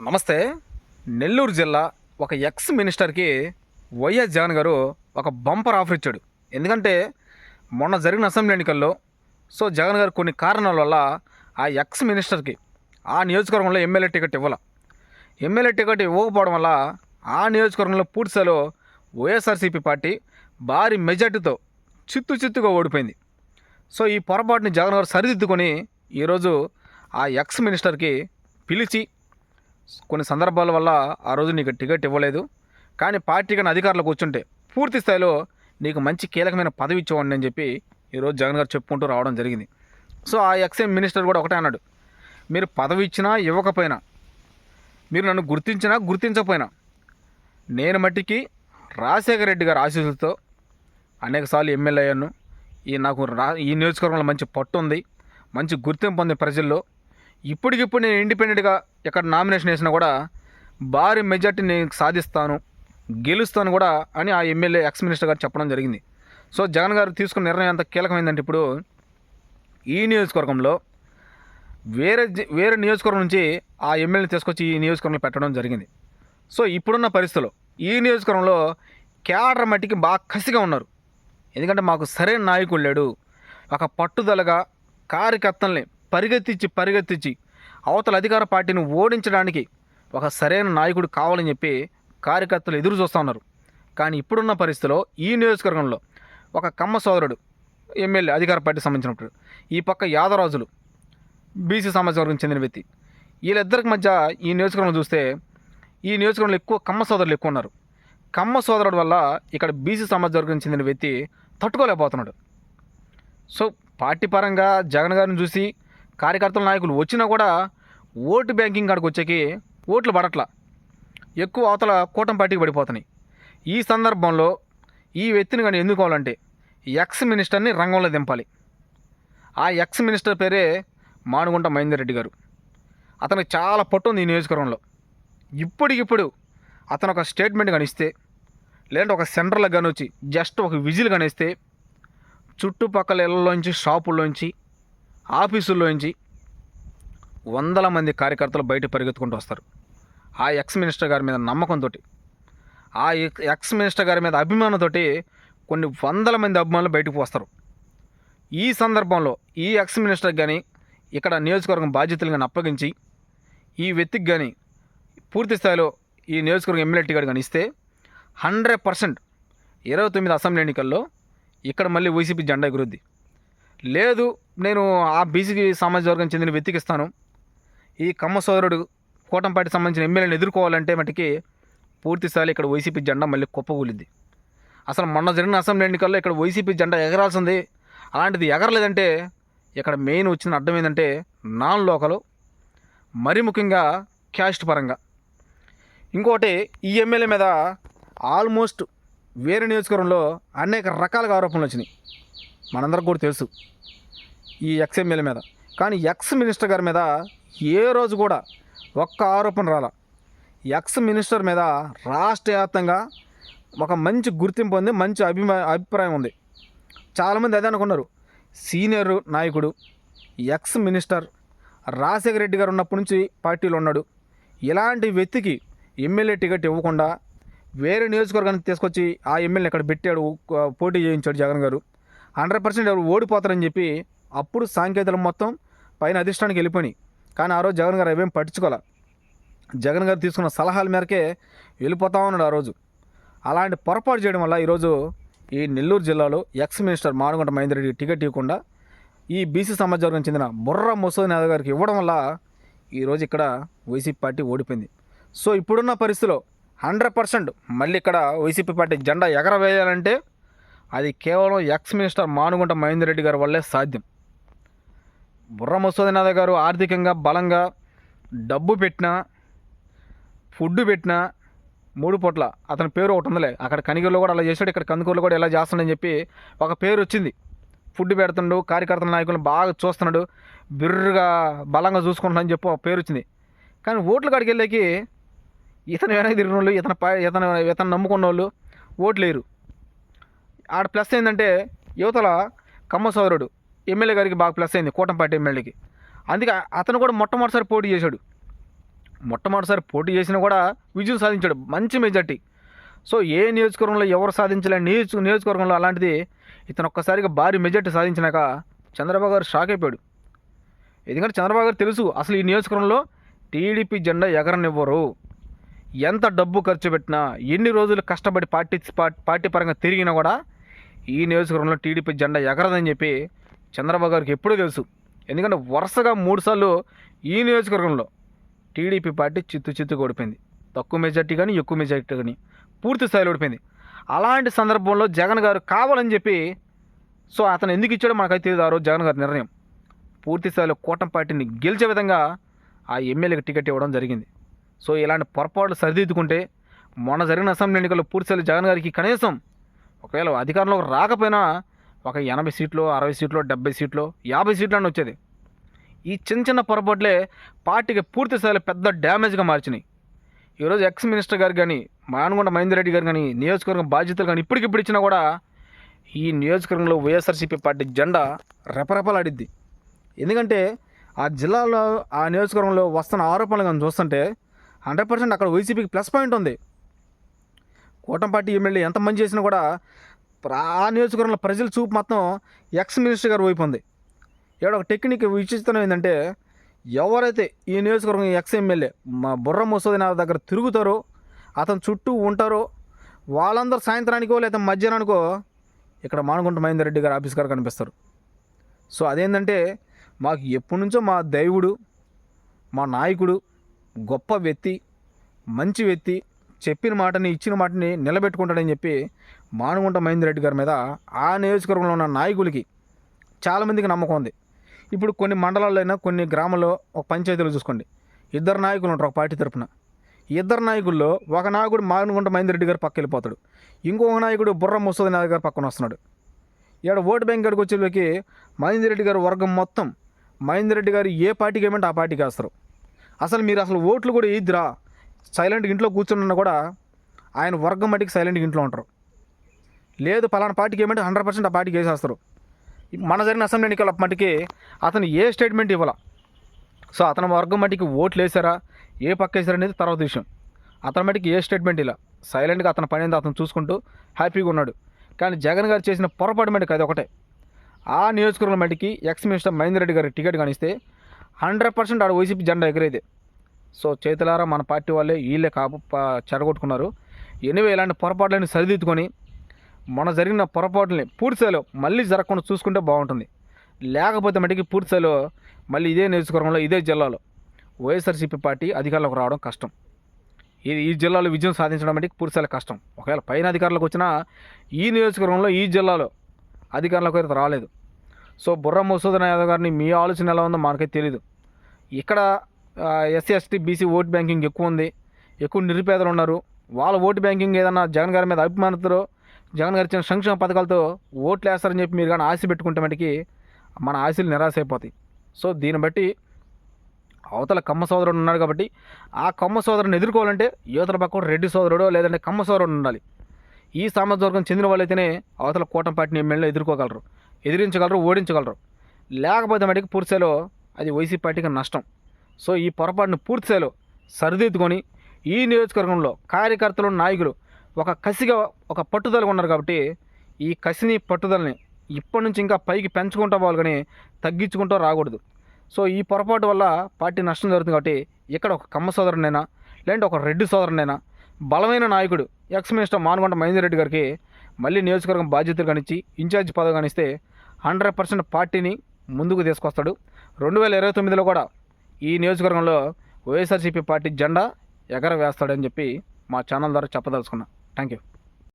నమస్తే. నెల్లూరు జిల్లా ఒక ఎక్స్ మినిస్టర్కి వైఎస్ జగన్ గారు ఒక బంపర్ ఆఫర్ ఇచ్చాడు. ఎందుకంటే మొన్న జరిగిన అసెంబ్లీ ఎన్నికల్లో సో జగన్ గారు కొన్ని కారణాల వల్ల ఆ ఎక్స్ మినిస్టర్కి ఆ నియోజకవర్గంలో ఎమ్మెల్యే టికెట్ ఇవ్వాల. ఎమ్మెల్యే టికెట్ ఇవ్వకపోవడం వల్ల ఆ నియోజకవర్గంలో పూర్తిస్థాయిలో వైఎస్ఆర్సీపీ పార్టీ భారీ మెజార్టీతో చిత్తు చిత్తుగా ఓడిపోయింది. సో ఈ పొరపాటుని జగన్ గారు సరిదిద్దుకొని ఈరోజు ఆ ఎక్స్ మినిస్టర్కి పిలిచి కొన్ని సందర్భాల వల్ల ఆ రోజు నీకు టికెట్ ఇవ్వలేదు. కానీ పార్టీ కానీ అధికారులు కూర్చుంటే పూర్తి స్థాయిలో నీకు మంచి కీలకమైన పదవి ఇచ్చేవాడిని అని చెప్పి ఈరోజు జగన్ గారు చెప్పుకుంటూ రావడం జరిగింది. సో ఆ ఎక్స్ఎం మినిస్టర్ కూడా ఒకటే అన్నాడు. మీరు పదవి ఇచ్చినా ఇవ్వకపోయినా మీరు నన్ను గుర్తించినా గుర్తించకపోయినా నేను మట్టికి రాజశేఖర రెడ్డి గారి ఆశీస్సులతో అనేకసార్లు ఎమ్మెల్యే అయ్యాను. ఈ నాకు రా ఈ నియోజకవర్గంలో మంచి పట్టు ఉంది. మంచి గుర్తింపు ఉంది ప్రజల్లో ఇప్పటికిప్పుడు నేను ఇండిపెండెంట్గా ఎక్కడ నామినేషన్ వేసినా కూడా భారీ మెజార్టీ నేను సాధిస్తాను గెలుస్తాను కూడా అని ఆ ఎమ్మెల్యే ఎక్స్ మినిస్టర్ గారు చెప్పడం జరిగింది. సో జగన్ గారు తీసుకున్న నిర్ణయం ఎంత కీలకమైందంటే ఇప్పుడు ఈ నియోజకవర్గంలో వేరే వేరే నియోజకవర్గం నుంచి ఆ ఎమ్మెల్యేని తీసుకొచ్చి ఈ నియోజకవర్గంలో పెట్టడం జరిగింది. సో ఇప్పుడున్న పరిస్థితుల్లో ఈ నియోజకవర్గంలో కేడర్ మట్టికి బాగా కసిగా ఉన్నారు. ఎందుకంటే మాకు సరైన నాయకుడు లేడు. ఒక పట్టుదలగా కార్యకర్తల్ని పరిగెత్తించి పరిగెత్తించి అవతల అధికార పార్టీని ఓడించడానికి ఒక సరైన నాయకుడు కావాలని చెప్పి కార్యకర్తలు ఎదురు చూస్తూ ఉన్నారు. కానీ ఇప్పుడున్న పరిస్థితిలో ఈ నియోజకవర్గంలో ఒక కమ్మ సోదరుడు ఎమ్మెల్యే అధికార పార్టీ సంబంధించినప్పుడు ఈ పక్క యాదరాజులు బీసీ సమాజ వర్గం చెందిన వ్యక్తి. వీళ్ళిద్దరికి మధ్య ఈ నియోజకవర్గం చూస్తే ఈ నియోజకవర్గంలో ఎక్కువ కమ్మ సోదరులు ఎక్కువ ఉన్నారు. కమ్మ సోదరుడు వల్ల ఇక్కడ బీసీ సమాజ వర్గం చెందిన వ్యక్తి తట్టుకోలేకపోతున్నాడు. సో పార్టీ పరంగా జగన్ గారిని చూసి కార్యకర్తల నాయకులు వచ్చినా కూడా ఓటు బ్యాంకింగ్ కాడికి వచ్చేకి ఓట్లు పడట్లా. ఎక్కువ అవతల కూటమి పార్టీకి పడిపోతున్నాయి. ఈ సందర్భంలో ఈ వ్యక్తిని కానీ ఎన్నుకోవాలంటే ఎక్స్ మినిస్టర్ని రంగంలో దింపాలి. ఆ ఎక్స్ మినిస్టర్ పేరే మానుగుంట మహేందర్ రెడ్డి గారు. అతనికి చాలా పట్టు ఉంది ఈ నియోజకవర్గంలో. ఇప్పటికిప్పుడు అతను ఒక స్టేట్మెంట్ కానిస్తే లేదంటే ఒక సెంటర్లకు కానీ వచ్చి జస్ట్ ఒక విజిల్ కానిస్తే చుట్టుపక్కల ఇళ్ళలోంచి షాపుల్లోంచి ఆఫీసుల్లోంచి వందల మంది కార్యకర్తలు బయట పరిగెత్తుకుంటూ వస్తారు. ఆ ఎక్స్ మినిస్టర్ గారి మీద నమ్మకంతో ఆ ఎక్స్ మినిస్టర్ గారి మీద అభిమానంతో కొన్ని వందల మంది అభిమానులు బయటకు వస్తారు. ఈ సందర్భంలో ఈ ఎక్స్ మినిస్టర్ కానీ ఇక్కడ నియోజకవర్గం బాధ్యతలు కానీ అప్పగించి ఈ వ్యక్తికి కానీ పూర్తి స్థాయిలో ఈ నియోజకవర్గం ఎమ్మెల్యే టికెట్ కానీ ఇస్తే హండ్రెడ్ పర్సెంట్ ఇరవై తొమ్మిది అసెంబ్లీ ఎన్నికల్లో ఇక్కడ మళ్ళీ వైసీపీ జెండా ఎగురుద్ది. లేదు నేను ఆ బీసీ సామాజిక వర్గం చెందిన వెతికిస్తాను ఈ కమ్మ సోదరుడు సంబంధించిన ఎమ్మెల్యేని ఎదుర్కోవాలంటే మటుకి పూర్తి స్థాయిలో ఇక్కడ వైసీపీ జెండా మళ్ళీ కుప్పకూలిద్ది అసలు మొన్న జరిగిన అసెంబ్లీ ఎన్నికల్లో ఇక్కడ వైసీపీ జెండా ఎగరాల్సింది. అలాంటిది ఎగరలేదంటే ఇక్కడ మెయిన్ వచ్చిన అర్థం ఏంటంటే నాన్ లోకలు మరి ముఖ్యంగా క్యాస్ట్ పరంగా. ఇంకోటి ఈ ఎమ్మెల్యే మీద ఆల్మోస్ట్ వేరే నియోజకవర్గంలో అనేక రకాలుగా ఆరోపణలు వచ్చినాయి. మనందరికి కూడా తెలుసు ఈ ఎక్స్ ఎమ్మెల్యే మీద. కానీ ఎక్స్ మినిస్టర్ గారి మీద ఏ రోజు కూడా ఒక్క ఆరోపణ రాల. ఎక్స్ మినిస్టర్ మీద రాష్ట్ర వ్యాప్తంగా ఒక మంచి గుర్తింపు ఉంది మంచి అభిమా అభిప్రాయం ఉంది. చాలామంది అదే అనుకున్నారు. సీనియర్ నాయకుడు ఎక్స్ మినిస్టర్ రాజశేఖర రెడ్డి గారు ఉన్నప్పటి నుంచి పార్టీలో ఉన్నాడు. ఇలాంటి వ్యక్తికి ఎమ్మెల్యే టికెట్ ఇవ్వకుండా వేరే నియోజకవర్గానికి తీసుకొచ్చి ఆ ఎమ్మెల్యే ఇక్కడ పెట్టాడు పోటీ చేయించాడు జగన్ గారు. హండ్రెడ్ పర్సెంట్ ఎవరు ఓడిపోతారని చెప్పి అప్పుడు సాంకేతికలు మొత్తం పైన అధిష్టానికి వెళ్ళిపోయినాయి. కానీ ఆ రోజు జగన్ గారు అవేం పట్టించుకోలే. జగన్ గారు తీసుకున్న సలహాల మేరకే వెళ్ళిపోతా ఉన్నాడు ఆ రోజు. అలాంటి పొరపాటు చేయడం వల్ల ఈరోజు ఈ నెల్లూరు జిల్లాలో ex minister Manugunta Mahender Reddy ticket ఇవ్వకుండా ఈ బీసీ సమాజ వర్గం చెందిన బుర్ర ముసోద్ యాదవ్ గారికి ఇవ్వడం వల్ల ఈరోజు ఇక్కడ వైసీపీ పార్టీ ఓడిపోయింది. సో ఇప్పుడున్న పరిస్థితిలో హండ్రెడ్ పర్సెంట్ మళ్ళీ ఇక్కడ వైసీపీ పార్టీ జెండా ఎగరవేయాలంటే అది కేవలం ఎక్స్ మినిస్టర్ మానుగుంట మహేందర్ రెడ్డి గారి వల్లే సాధ్యం. బుర్ర మసోదనాథ గారు ఆర్థికంగా బలంగా డబ్బు పెట్టినా ఫుడ్ పెట్టినా మూడు పూట్ల. అతని పేరు ఒకటి ఉందిలే. అక్కడ కనిగిరిలో కూడా అలా చేశాడు. ఇక్కడ కందుకూరులో కూడా ఇలా చేస్తాడని చెప్పి ఒక పేరు వచ్చింది. ఫుడ్ పెడుతుండు కార్యకర్తల నాయకులను బాగా చూస్తున్నాడు బిర్రుగా బలంగా చూసుకుంటున్నాడని చెప్పి ఒక పేరు వచ్చింది. కానీ ఓట్ల కాడికి వెళ్ళేకి ఇతను వెనక తిరిగిన వాళ్ళు ఇతను పై ఇతను ఇతను నమ్ముకున్న వాళ్ళు ఓట్లు లేరు ఆడ ప్లస్ ఏంటంటే యువతల కమ్మ సోదరుడు ఎమ్మెల్యే గారికి బాగా ప్లస్ అయింది కూటంపాటి ఎమ్మెల్యేకి. అందుకే అతను కూడా మొట్టమొదటిసారి పోటీ చేశాడు. మొట్టమొదటిసారి పోటీ చేసినా కూడా విజయం సాధించాడు. మంచి మెజార్టీ. సో ఏ నియోజకవర్గంలో ఎవరు సాధించలే నియోజక నియోజకవర్గంలో అలాంటిది ఇతను ఒక్కసారిగా భారీ మెజార్టీ సాధించినాక చంద్రబాబు గారు షాక్ అయిపోయాడు. ఎందుకంటే చంద్రబాబు గారు తెలుసు అసలు ఈ నియోజకవర్గంలో టీడీపీ జెండా ఎగరనివ్వరు. ఎంత డబ్బు ఖర్చు పెట్టినా ఎన్ని రోజులు కష్టపడి పార్టీ పార్టీ పరంగా తిరిగినా కూడా ఈ నియోజకవర్గంలో టీడీపీ జెండా ఎగరదని చెప్పి చంద్రబాబు గారికి ఎప్పుడూ తెలుసు. ఎందుకంటే వరుసగా మూడుసార్లు ఈ నియోజకవర్గంలో టీడీపీ పార్టీ చిత్తు చిత్తు ఓడిపోయింది. తక్కువ మెజార్టీ కానీ ఎక్కువ మెజార్టీ కానీ పూర్తి స్థాయిలో ఓడిపోయింది. అలాంటి సందర్భంలో జగన్ గారు కావాలని చెప్పి సో అతను ఎందుకు ఇచ్చాడో మనకైతే తెలియదు ఆ రోజు జగన్ గారి నిర్ణయం. పూర్తి స్థాయిలో కూటమి పార్టీని గెలిచే విధంగా ఆ ఎమ్మెల్యేకి టికెట్ ఇవ్వడం జరిగింది. సో ఇలాంటి పొరపాట్లు సరిదిద్దుకుంటే మొన్న జరిగిన అసెంబ్లీ ఎన్నికల్లో పూర్తి స్థాయిలో జగన్ గారికి కనీసం ఒకవేళ అధికారంలోకి రాకపోయినా ఒక ఎనభై సీట్లు అరవై సీట్లు డెబ్బై సీట్లు యాభై సీట్లు అని వచ్చేది. ఈ చిన్న చిన్న పొరపాట్లే పార్టీకి పూర్తి స్థాయిలో పెద్ద డ్యామేజ్గా మార్చినాయి. ఈరోజు ఎక్స్ మినిస్టర్ గారు కానీ మానకొండ మహేందర్ రెడ్డి గారు కానీ నియోజకవర్గం బాధ్యతలు కానీ ఇప్పటికిప్పుడు ఇచ్చినా కూడా ఈ నియోజకవర్గంలో వైఎస్ఆర్సీపీ పార్టీ జెండా రెపరెపలాడిద్ది. ఎందుకంటే ఆ జిల్లాలో ఆ నియోజకవర్గంలో వస్తున్న ఆరోపణలు కానీ చూస్తుంటే హండ్రెడ్ పర్సెంట్ అక్కడ వైసీపీకి ప్లస్ పాయింట్ ఉంది. కూటమి పార్టీ ఎమ్మెల్యే ఎంత మంది చేసినా కూడా ఆ నియోజకవర్గంలో ప్రజల చూపు మొత్తం ఎక్స్ మినిస్టర్ గారు వైపు ఉంది. ఇక్కడ ఒక టెక్నిక్ విచిత్రం ఏంటంటే ఎవరైతే ఈ నియోజకవర్గం ఎక్స్ ఎమ్మెల్యే మా బుర్ర ముసోది నా దగ్గర తిరుగుతారో అతను చుట్టూ ఉంటారో వాళ్ళందరూ సాయంత్రానికో లేదా మధ్యాహ్నానికో ఇక్కడ మానగుంట మహేందర్ రెడ్డి గారు ఆఫీస్ గారు కనిపిస్తారు. సో అదేంటంటే మాకు ఎప్పటి నుంచో మా దైవుడు మా నాయకుడు గొప్ప వ్యక్తి మంచి వ్యక్తి చెప్పిన మాటని ఇచ్చిన మాటని నిలబెట్టుకుంటాడని చెప్పి మానుగుంట మహేందర్ రెడ్డి గారి మీద ఆ నియోజకవర్గంలో ఉన్న నాయకులకి చాలామందికి నమ్మకం ఉంది. ఇప్పుడు కొన్ని మండలాల్లో అయినా కొన్ని గ్రామాల్లో ఒక పంచాయతీలో చూసుకోండి. ఇద్దరు నాయకులు ఉంటారు ఒక పార్టీ తరపున. ఇద్దరు నాయకుల్లో ఒక నాయకుడు మానుగుంట మహేందర్ రెడ్డి గారు పక్క వెళ్ళిపోతాడు. ఇంకొక నాయకుడు బుర్ర ముసోది నాయక్ గారు పక్కన వస్తున్నాడు. ఇక్కడ ఓటు బ్యాంక్ కాడికి వచ్చేలోకి మహేందర్ రెడ్డి గారి వర్గం మొత్తం మహేందర్ రెడ్డి గారు ఏ పార్టీకి ఏమంటే ఆ పార్టీకి వేస్తారు. అసలు మీరు అసలు ఓట్లు కూడా ఇద్దిరా సైలెంట్ ఇంట్లో కూర్చున్నా కూడా ఆయన వర్గం మట్టికి సైలెంట్ ఇంట్లో ఉంటారు. లేదు పలానా పార్టీకి ఏమంటే హండ్రెడ్ పర్సెంట్ ఆ పార్టీకి వేసేస్తారు. మన జరిగిన అసెంబ్లీ ఎన్నికల మట్టికి అతను ఏ స్టేట్మెంట్ ఇవ్వాల? సో అతని వర్గం మట్టికి ఓట్లు వేసారా? ఏ పక్క వేసారా అనేది తర్వాత విషయం. అతని మట్టికి ఏ స్టేట్మెంట్ ఇలా సైలెంట్గా అతని పని అతను చూసుకుంటూ హ్యాపీగా ఉన్నాడు. కానీ జగన్ గారు చేసిన పొరపాటు మటుకు అది ఒకటే. ఆ నియోజకవర్గం మట్టికి ఎక్స్ మినిస్టర్ మహేందర్ రెడ్డి గారి టికెట్ కానిస్తే హండ్రెడ్ పర్సెంట్ ఆడ వైసీపీ జెండా ఎగిరేదే. సో చేతులారా మన పార్టీ వాళ్ళే వీళ్ళే కాపు చెరగొట్టుకున్నారు. చెడగొట్టుకున్నారు ఎనివే ఇలాంటి పొరపాట్లని సరిదిద్దుకొని మన జరిగిన పొరపాట్లని పూర్తిస్థాయిలో మళ్ళీ జరగకుండా చూసుకుంటే బాగుంటుంది. లేకపోతే మటుకి పూర్తిస్థాయిలో మళ్ళీ ఇదే నియోజకవర్గంలో ఇదే జిల్లాలో వైఎస్ఆర్సీపీ పార్టీ అధికారంలోకి రావడం కష్టం. ఇది ఈ జిల్లాలో విజయం సాధించడం మటుకు పూర్తిస్థాయిలో కష్టం. ఒకవేళ పైన అధికారులకు వచ్చినా ఈ నియోజకవర్గంలో ఈ జిల్లాలో అధికారులకు అయితే రాలేదు. సో బుర్ర మసూదన్ యాదవ్ గారిని మీ ఆలోచన ఎలా ఉందో మనకైతే తెలియదు ఇక్కడ SC ST BC vote banking ఎక్కువ ఉంది. ఎక్కువ నిరుపేదలు ఉన్నారు. వాళ్ళ ఓటు బ్యాంకింగ్ ఏదన్నా జగన్ గారి మీద అభిమానతతో జగన్ గారు ఇచ్చిన సంక్షేమ పథకాలతో ఓట్లు వేస్తారని చెప్పి మీరు కానీ ఆశ పెట్టుకుంటే మటుకి మన ఆశలు నిరాశ అయిపోతాయి సో దీన్ని బట్టి అవతల కమ్మ సోదరుడు ఉన్నాడు కాబట్టి ఆ కమ్మ సోదరుని ఎదుర్కోవాలంటే యువతల పక్క రెడ్డి సోదరుడు లేదంటే కమ్మ సోదరుడు ఉండాలి. ఈ సామాజిక వర్గం చెందిన వాళ్ళైతేనే అవతల కూటంపాటిని ఎమ్మెల్యేలు ఎదుర్కోగలరు ఎదిరించగలరు ఓడించగలరు. లేకపోతే మటుకు పూర్తిస్థాయిలో అది వైసీపీ పార్టీకి నష్టం. సో ఈ పొరపాటును పూర్తిస్థాయిలో సరిదిద్దుకొని ఈ నియోజకవర్గంలో కార్యకర్తలు నాయకులు ఒక కసిగా ఒక పట్టుదల ఉన్నారు కాబట్టి ఈ కసిని పట్టుదలని ఇప్పటి నుంచి ఇంకా పైకి పెంచుకుంటూ పోవాలి కానీ తగ్గించుకుంటూ రాకూడదు. సో ఈ పొరపాటు వల్ల పార్టీ నష్టం జరుగుతుంది కాబట్టి ఇక్కడ ఒక కమ్మ సోదరునైనా లేదంటే ఒక రెడ్డి సోదరునైనా బలమైన నాయకుడు ఎక్స్ మినిస్టర్ మానుగొండ మహేందర్ రెడ్డి గారికి మళ్ళీ నియోజకవర్గం బాధ్యతలు కానిచ్చి ఇన్ఛార్జ్ పదవి కానిస్తే హండ్రెడ్ పర్సెంట్ పార్టీని ముందుకు తీసుకొస్తాడు. రెండు వేల ఇరవై తొమ్మిదిలో కూడా ఈ నియోజకవర్గంలో వైఎస్ఆర్సీపీ పార్టీ జెండా ఎగరవేస్తాడని చెప్పి మా ఛానల్ ద్వారా చెప్పదలుచుకున్నా. Thank you